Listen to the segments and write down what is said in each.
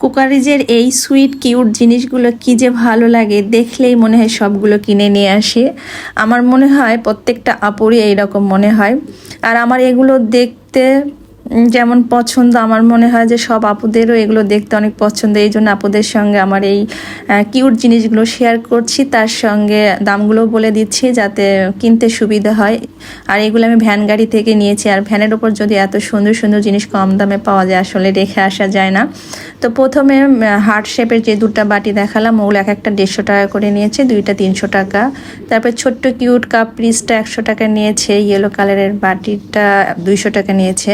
কুকারিজের এই sweet, cute জিনিসগুলো কি যে ভালো লাগে দেখলেই মনে হয় সবগুলো কিনে নিয়ে আসি। আমার মনে হয় প্রত্যেকটা আপুরই এইরকম মনে হয়। আর আমার এগুলো দেখতে যেমন পছন্দ, আমার মনে হয় যে সব আপুদেরও এগুলো দেখতে অনেক পছন্দ। এই জন্য আপুদের সঙ্গে আমার এই কিউট জিনিসগুলো শেয়ার করছি। তার সঙ্গে দামগুলো বলে দিচ্ছি যাতে কিনতে সুবিধা হয়। আর এগুলো আমি ভ্যান গাড়ি থেকে নিয়েছি। আর ভ্যানের ওপর যদি এত সুন্দর সুন্দর জিনিস কম দামে পাওয়া যায়, আসলে রেখে আসা যায় না। তো প্রথমে হার্ট শেপের যে দুটো বাটি দেখালাম, ওগুলো এক একটা দেড়শো টাকা করে নিয়েছে, দুইটা তিনশো টাকা। তারপর ছোট্ট কিউট কাপ পিসটা একশো টাকা নিয়েছে ইয়েলো কালারের বাটিটা দুইশো টাকা নিয়েছে।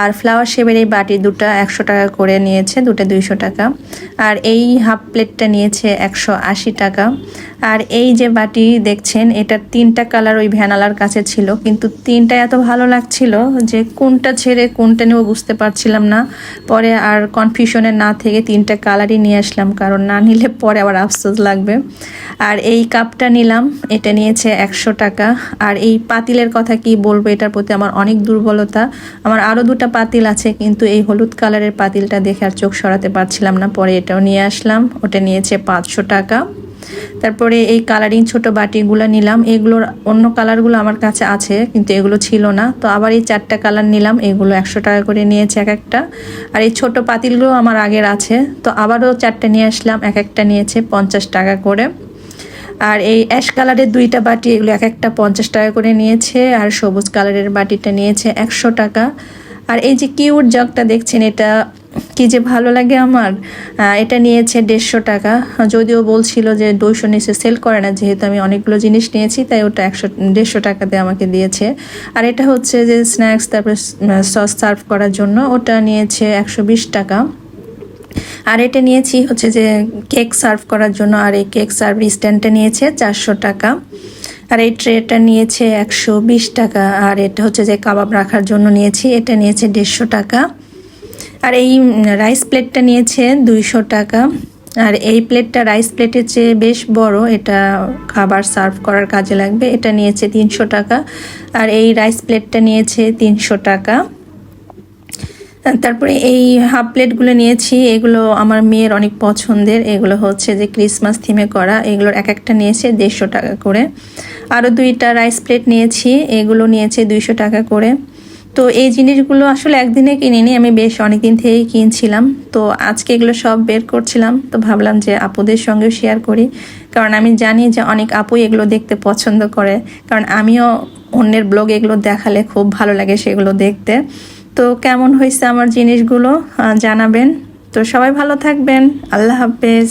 আর ফ্লাওয়ার শেপের এই বাটি দুটো একশো টাকা করে নিয়েছে, দুটো দুইশো টাকা। আর এই হাফ প্লেটটা নিয়েছে একশো আশি টাকা। আর এই যে বাটি দেখছেন, এটা তিনটা কালার ওই ভ্যানালার কাছে ছিল, কিন্তু তিনটা এত ভালো লাগছিল যে কোনটা ছেড়ে কোনটা নেব বুঝতে পারছিলাম না। পরে আর কনফিউশনে না থেকে তিনটা কালারই নিয়ে আসলাম, কারণ না নিলে পরে আবার আফসোস লাগবে। আর এই কাপটা নিলাম, এটা নিয়েছে একশো টাকা। আর এই পাতিলের কথা কি বলব, এটার প্রতি আমার অনেক দুর্বলতা। আমার আরও দুটা পাতিল আছে, কিন্তু এই হলুদ কালারের পাতিলটা দেখে আর চোখ সরাতে পারছিলাম না, পরে এটাও নিয়ে আসলাম। ওটা নিয়েছে পাঁচশো টাকা। তারপরে এই কালারিং ছোট বাটিগুলো নিলাম। এগুলোর অন্য কালারগুলো আমার কাছে আছে, কিন্তু এগুলো ছিল না। তো আবার এই চারটা কালার নিলাম, এগুলো একশো টাকা করে নিয়েছে এক একটা। আর এই ছোট পাতিলগুলো আমার আগের আছে। তো আবারও চারটে নিয়ে আসলাম, এক একটা নিয়েছে পঞ্চাশ টাকা করে। আর এই অ্যাশ কালারের দুইটা বাটি, এগুলো এক একটা পঞ্চাশ টাকা করে নিয়েছে। আর সবুজ কালারের বাটিটা নিয়েছে একশো টাকা। আর এই যে কিউট জগটা দেখছেন, এটা কি যে ভালো লাগে আমার? এটা নিয়েছে দেড়শো টাকা। যদিও বলছিল যে দুইশো নিচে সেল করে না, যেহেতু আমি অনেকগুলো জিনিস নিয়েছি, তাই ওটা একশো, দেড়শো টাকাতে আমাকে দিয়েছে। আর এটা হচ্ছে যে স্ন্যাক্স তারপর সস সার্ভ করার জন্য ওটা নিয়েছে একশো বিশ টাকা। আর এটা নিয়েছি হচ্ছে যে কেক সার্ভ করার জন্য, আর এই কেক সার্ভ স্ট্যান্ডটা নিয়েছে চারশো টাকা। আর এই ট্রেটা নিয়েছে একশো বিশ টাকা। আর এটা হচ্ছে যে কাবাব রাখার জন্য নিয়েছি, এটা নিয়েছে দেড়শো টাকা। আর এই রাইস প্লেটটা নিয়েছে দুইশো টাকা। আর এই প্লেটটা রাইস প্লেটের চেয়ে বেশ বড়, এটা খাবার সার্ভ করার কাজে লাগবে। এটা নিয়েছে তিনশো টাকা, আর এই রাইস প্লেটটা নিয়েছে তিনশো টাকা। তারপরে এই হাফ প্লেটগুলো নিয়েছি, এগুলো আমার মেয়ের অনেক পছন্দের। এগুলো হচ্ছে যে ক্রিসমাস থিমে করা, এগুলোর এক একটা নিয়েছে দেড়শো টাকা করে। আরও দুইটা রাইস প্লেট নিয়েছি, এগুলো নিয়েছে দুইশো টাকা করে। তো এই জিনিসগুলো আসলে একদিনে কিনিনি, আমি বেশ অনেক দিন থেকেই কিনছিলাম। তো আজকে এগুলো সব বের করছিলাম, তো ভাবলাম যে আপুদের সঙ্গে শেয়ার করি। কারণ আমি জানি যে অনেক আপুই এগুলো দেখতে পছন্দ করে, কারণ আমিও অন্যের ব্লগ এগুলো দেখালে খুব ভালো লাগে সেগুলো দেখতে। তো কেমন হয়েছে আমার জিনিসগুলো জানাবেন। তো সবাই ভালো থাকবেন, আল্লাহ হাফেজ।